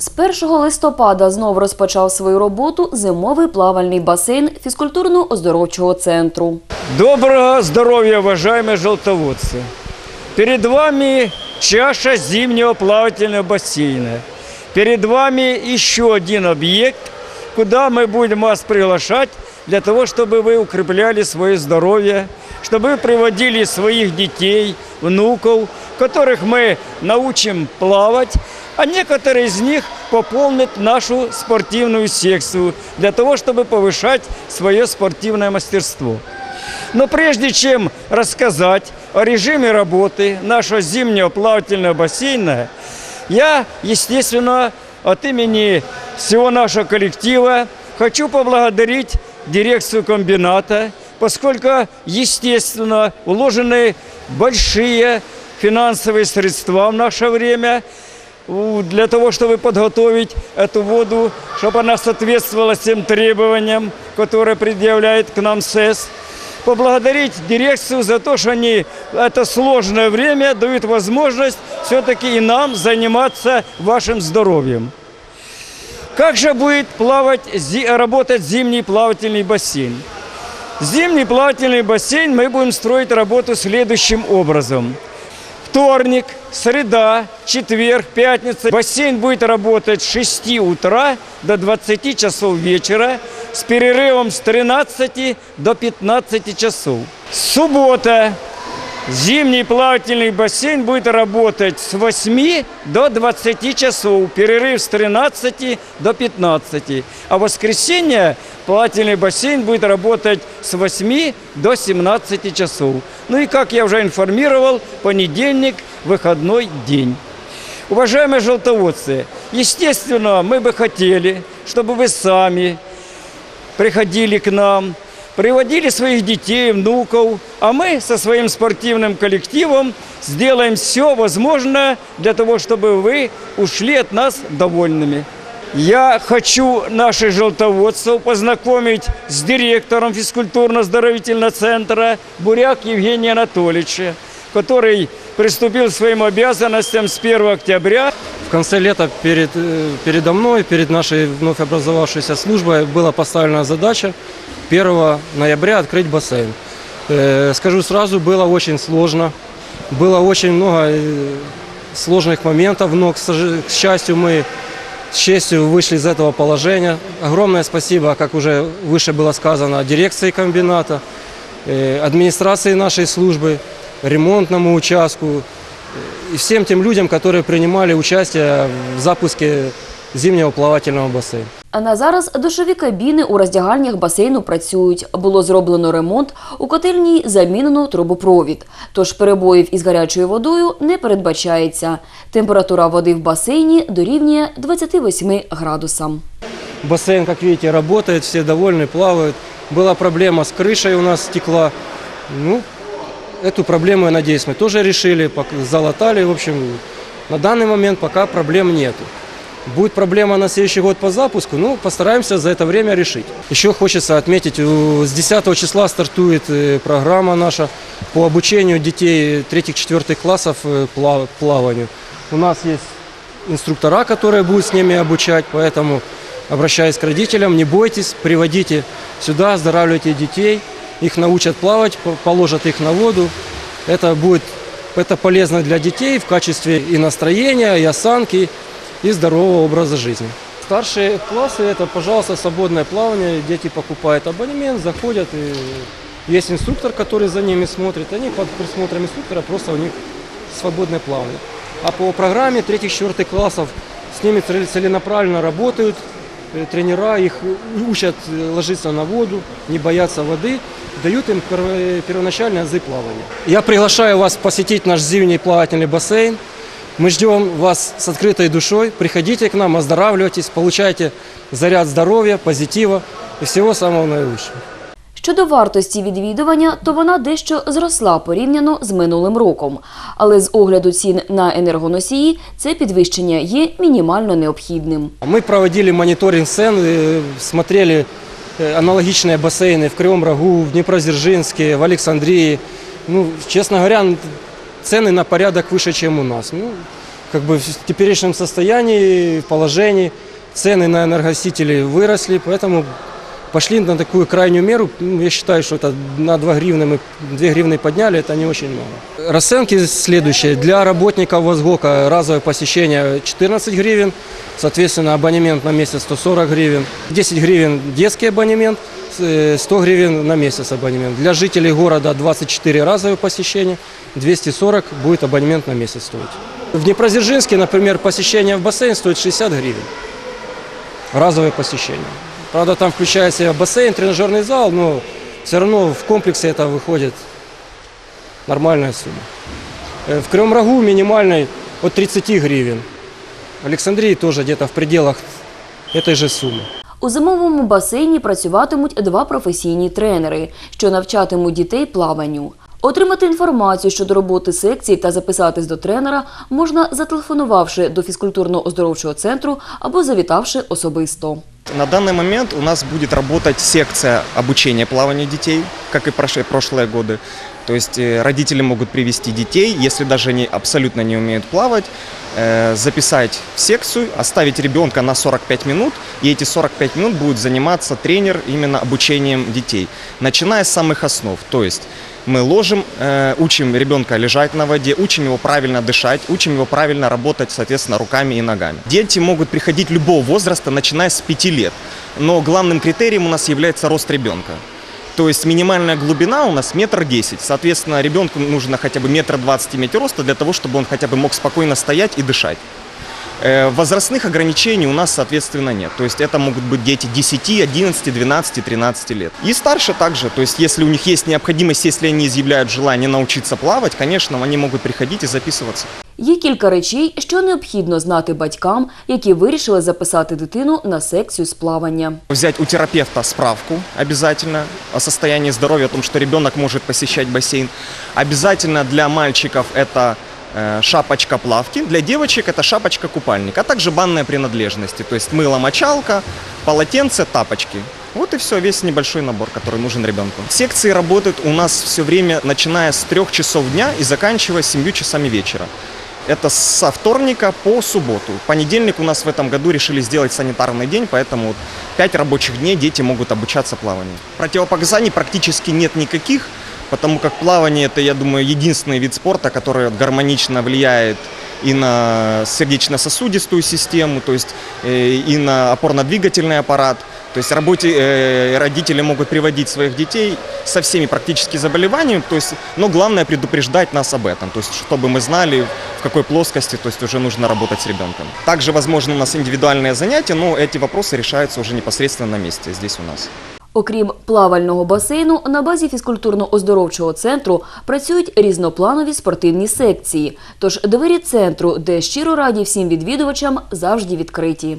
З 1 листопада знов розпочав свою роботу зимовий плавальний басейн фізкультурно-оздоровчого центру. Доброго здоровья, уважаемые желтоводцы! Перед вами чаша зимнего плавательного бассейна. Перед вами еще один объект, куда мы будем вас приглашать для того, чтобы вы укрепляли свое здоровье, чтобы вы приводили своих детей, внуков, которых мы научим плавать, А некоторые из них пополнят нашу спортивную секцию для того, чтобы повышать свое спортивное мастерство. Но прежде чем рассказать о режиме работы нашего зимнего плавательного бассейна, я, естественно, от имени всего нашего коллектива хочу поблагодарить дирекцию комбината, поскольку, естественно, уложены большие финансовые средства в наше время для того, чтобы подготовить эту воду, чтобы она соответствовала всем требованиям, которые предъявляет к нам СЭС. Поблагодарить дирекцию за то, что они это сложное время дают возможность все-таки и нам заниматься вашим здоровьем. Как же будет плавать, работать зимний плавательный бассейн? Зимний плавательный бассейн мы будем строить работу следующим образом. Вторник, среда, четверг, пятница. Бассейн будет работать с 6 утра до 20 часов вечера с перерывом с 13 до 15 часов. Суббота. Зимний плавательный бассейн будет работать с 8 до 20 часов, перерыв с 13 до 15. А в воскресенье плавательный бассейн будет работать с 8 до 17 часов. Ну и, как я уже информировал, понедельник – выходной день. Уважаемые желтоводцы, естественно, мы бы хотели, чтобы вы сами приходили к нам, приводили своих детей, внуков, а мы со своим спортивным коллективом сделаем все возможное для того, чтобы вы ушли от нас довольными. Я хочу наших желтоводцев познакомить с директором физкультурно-оздоровительного центра Буряк Евгения Анатольевича, который приступил к своим обязанностям с 1 октября В конце лета перед, э, передо мной, перед нашей вновь образовавшейся службой была поставлена задача 1 ноября открыть бассейн. Э, Скажу сразу, было очень сложно. Было очень много э, сложных моментов, но, к счастью, мы с честью вышли из этого положения. Огромное спасибо, как уже выше было сказано, дирекции комбината, э, администрации нашей службы, ремонтному участку, и всем тем людям, которые принимали участие в запуске зимнего плавательного бассейна. А на зараз душові кабіни у роздягальнях басейну працюють. Було зроблено ремонт, у котельній замінено трубопровід. Тож перебоїв із гарячою водою не передбачається. Температура води в басейні дорівнює 28 градусам. Бассейн, как видите, работает, все довольны, плавают. Была проблема с крышей у нас стекла. Ну, эту проблему, я надеюсь, мы тоже решили, пок- залатали. В общем, на данный момент пока проблем нету. Будет проблема на следующий год по запуску, ну, постараемся за это время решить. Еще хочется отметить, с 10 числа стартует э, программа наша по обучению детей 3-4 классов э, плав- плаванию. У нас есть инструктора, которые будут с ними обучать, поэтому обращаясь к родителям, не бойтесь, приводите сюда, оздоравливайте детей, их научат плавать, по- положат их на воду. Это будет это полезно для детей в качестве и настроения, и осанки, и здорового образа жизни. Старшие классы – это, пожалуйста, свободное плавание. Дети покупают абонемент, заходят, и есть инструктор, который за ними смотрит. Они под присмотром инструктора просто у них свободное плавание. А по программе 3-4 классов с ними цел- целенаправленно работают э, тренера, их учат э, ложиться на воду, не бояться воды, дают им перво- первоначальные азы плавания. Я приглашаю вас посетить наш зимний плавательный бассейн. Мы ждем вас с открытой душой. Приходите к нам, оздоравливайтесь, получайте заряд здоровья, позитива и всего самого наилучшего. Щодо вартості відвідування, то вона дещо зросла порівняно з минулим роком. Але з огляду цін на енергоносії це підвищення є мінімально необхідним. Мы проводили мониторинг цен, э, смотрели э, аналогичные бассейны в Кривом Рогу, в Днепродзержинске, в Александрии. Ну, честно говоря, н- цены на порядок выше, чем у нас. Ну, как бы в теперешнем состоянии, положении. Цены на энергосители выросли, поэтому пошли на такую крайнюю меру. Ну, Я считаю, что это на 2 гривны мы 2 гривны подняли, это не очень много. Расценки следующие. Для работников Возгока разовое посещение 14 гривен, соответственно, абонемент на месяц 140 гривен. 10 гривен детский абонемент, 100 гривен на месяц абонемент. Для жителей города 24 разовые посещения, 240 будет абонемент на месяц стоить. В Днепродзержинске, например, посещение в бассейн стоит 60 гривен. Разовое посещение. Правда, там включается бассейн, тренажерный зал, но все равно в комплексе это выходит нормальная сумма. Э, В Крем Рагу минимальной от 30 гривен. В Александрии тоже где-то в пределах этой же суммы. У зимовому басейні працюватимуть два професійні тренери, що навчатимуть дітей плаванню. Отримати інформацію щодо роботи секції та записатись до тренера можна зателефонувавши до фізкультурно-оздоровчого центру або завітавши особисто. На данный момент у нас будет работать секция обучения плаванию детей, как и прошли- прошлые годы. То есть э, родители могут привести детей, если даже они абсолютно не умеют плавать, э, записать в секцию, оставить ребенка на 45 минут, и эти 45 минут будет заниматься тренер именно обучением детей, начиная с самых основ. То есть мы ложим, э, учим ребенка лежать на воде, учим его правильно дышать, учим его правильно работать, соответственно, руками и ногами. Дети могут приходить любого возраста, начиная с 5 лет. Но главным критерием у нас является рост ребенка. То есть минимальная глубина у нас метр десять. Соответственно, ребенку нужно хотя бы метр двадцать иметь роста для того, чтобы он хотя бы мог спокойно стоять и дышать. Э, Возрастных ограничений у нас, соответственно, нет. То есть это могут быть дети 10, 11, 12, 13 лет. И старше также. То есть если у них есть необходимость, если они изъявляют желание научиться плавать, конечно, они могут приходить и записываться. Є кілька речей, що необхідно знати батькам, які вирішили записати дитину на секцію з плавання. Взять у терапевта справку обязательно о состоянии здоровья, о том, что ребенок может посещать бассейн. Обязательно для мальчиков это э, шапочка плавки, для девочек это шапочка купальник, а также банные принадлежности, то есть мыло, мочалка, полотенце, тапочки. Вот и все, весь небольшой набор, который нужен ребенку. Секции работают у нас все время, начиная с трех часов дня и заканчивая семью часами вечера. Это со вторника по субботу. Понедельник у нас в этом году решили сделать санитарный день, поэтому вот пять рабочих дней дети могут обучаться плаванию. Противопоказаний практически нет никаких, потому как плавание это, я думаю, единственный вид спорта, который гармонично влияет и на сердечно-сосудистую систему, то есть э, и на опорно-двигательный аппарат. То есть работе, э, родители могут приводить своих детей со всеми практически заболеваниями, то есть, но главное предупреждать нас об этом, то есть чтобы мы знали, в какой плоскости то есть, уже нужно работать с ребенком. Также возможно у нас индивидуальные занятия, но эти вопросы решаются уже непосредственно на месте здесь у нас. Окрім плавального басейну, на базі фізкультурно-оздоровчого центру працюють різнопланові спортивні секції. Тож двері центру, де щиро раді всім відвідувачам, завжди відкриті.